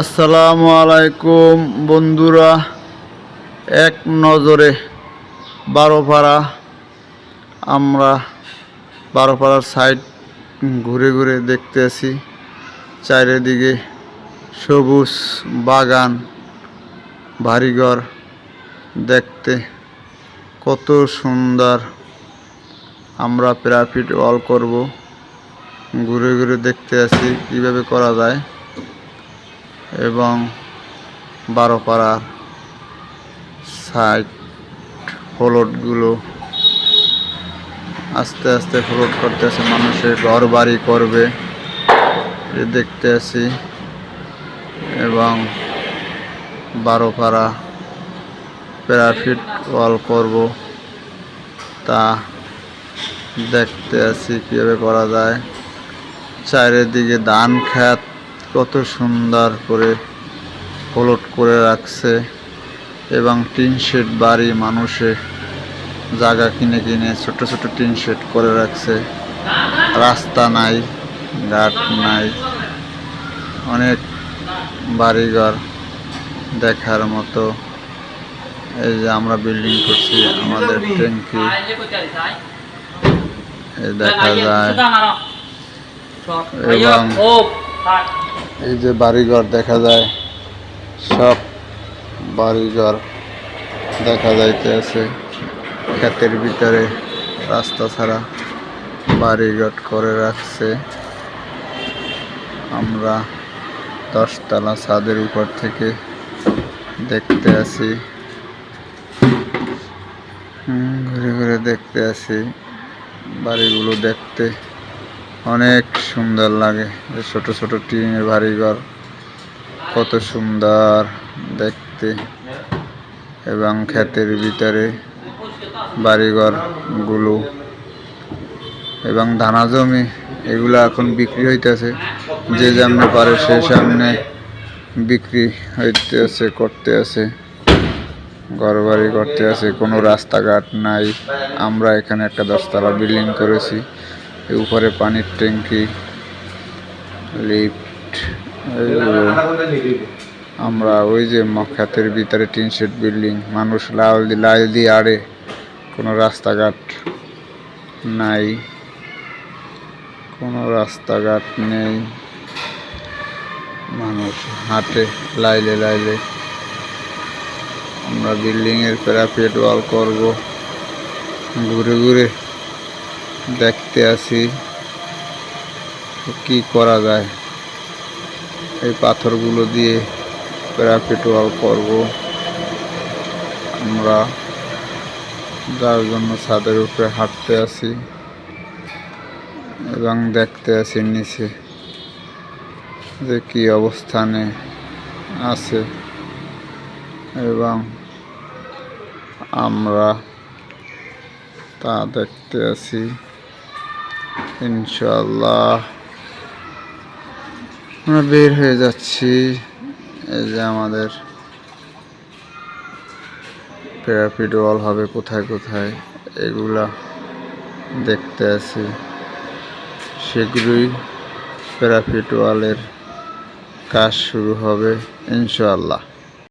আসসালামু আলাইকুম বন্ধুরা, এক নজরে বারোপাড়া আমরা বারোপাড়ার সাইড ঘুরে ঘুরে দেখতে আছি। চারিদিকে সবুজ বাগান, বাড়িঘর দেখতে কত সুন্দর। আমরা প্রাফিট ওয়াল করব। ঘুরে ঘুরে দেখতে আছি কীভাবে করা যায়। এবং বারোপাড়ার সাইড ফ্লোটগুলো আস্তে আস্তে ফ্লোট করতেছে মানুষের ঘর বাড়ি করবে দেখতে আছি। এবং বারোপাড়া প্যারাফিট ওয়াল করব, তা দেখতে আছি কীভাবে করা যায়। চারিদিকে ধান খেত কত সুন্দর করে ফ্লোট করে রাখছে এবং টিন শেড বাড়ি মানুষে জায়গা কিনে কিনে ছোট ছোট টিন শেড করে রাখছে রাস্তা নাই ঘাট নাই অনেক বাড়িঘর দেখার মতো এই যে আমরা বিল্ডিং করছি আমাদের ট্যাঙ্কি দেখা যায় এবং এই যে বাড়িঘর দেখা যায় সব বাড়িঘর দেখা যাইতে আছে ক্ষেতের ভিতরে রাস্তা ছাড়া বাড়িঘর করে রাখছে। আমরা দশতলা ছাদের উপর থেকে দেখতে হুম, ঘুরে ঘুরে দেখতে আছি বাড়িগুলো দেখতে। অনেক সুন্দর লাগে ছোট ছোট টিনের বাড়িঘর, কত সুন্দর দেখতে। এবং ক্ষেতের ভিতরে বাড়িঘরগুলো এবং ধানা জমি, এগুলো এখন বিক্রি হইতেছে। যে যেমনে পারে সে সামনে বিক্রি হইতে আছে করতে আছে ঘর বাড়ি করতে আছে কোনো রাস্তাঘাট নাই। আমরা এখানে একটা দশতলা বিল্ডিং করেছি। উপরে পানির ট্যাঙ্কি, লিফট আমরা ওই যে মখাতের ভিতরে টিন শেড বিল্ডিং, মানুষ লাল দি লাল দিয়ে আড়ে, কোনো রাস্তাঘাট নাই, কোনো রাস্তাঘাট নেই, মানুষ হাঁটে লাইলে লাইলে। আমরা বিল্ডিংয়ের প্যারাপেট ওয়াল করব, ঘুরে ঘুরে। দেখতে আসি কি করা যায়। এই পাথরগুলো দিয়ে প্যারাপেট ওয়াল করব। আমরা যার জন্য ছাদের উপরে হাঁটতে আসি এবং দেখতে আসি নিচে যে কি অবস্থানে আছে এবং আমরা তা দেখতে আছি ইনশাল্লাহ আমরা বের হয়ে যাচ্ছি। এই যে আমাদের প্যারাপিড ওয়াল হবে কোথায় কোথায়? এগুলা দেখতে আছি। শীঘ্রই প্যারাপিড ওয়ালের কাজ শুরু হবে ইনশাআল্লাহ।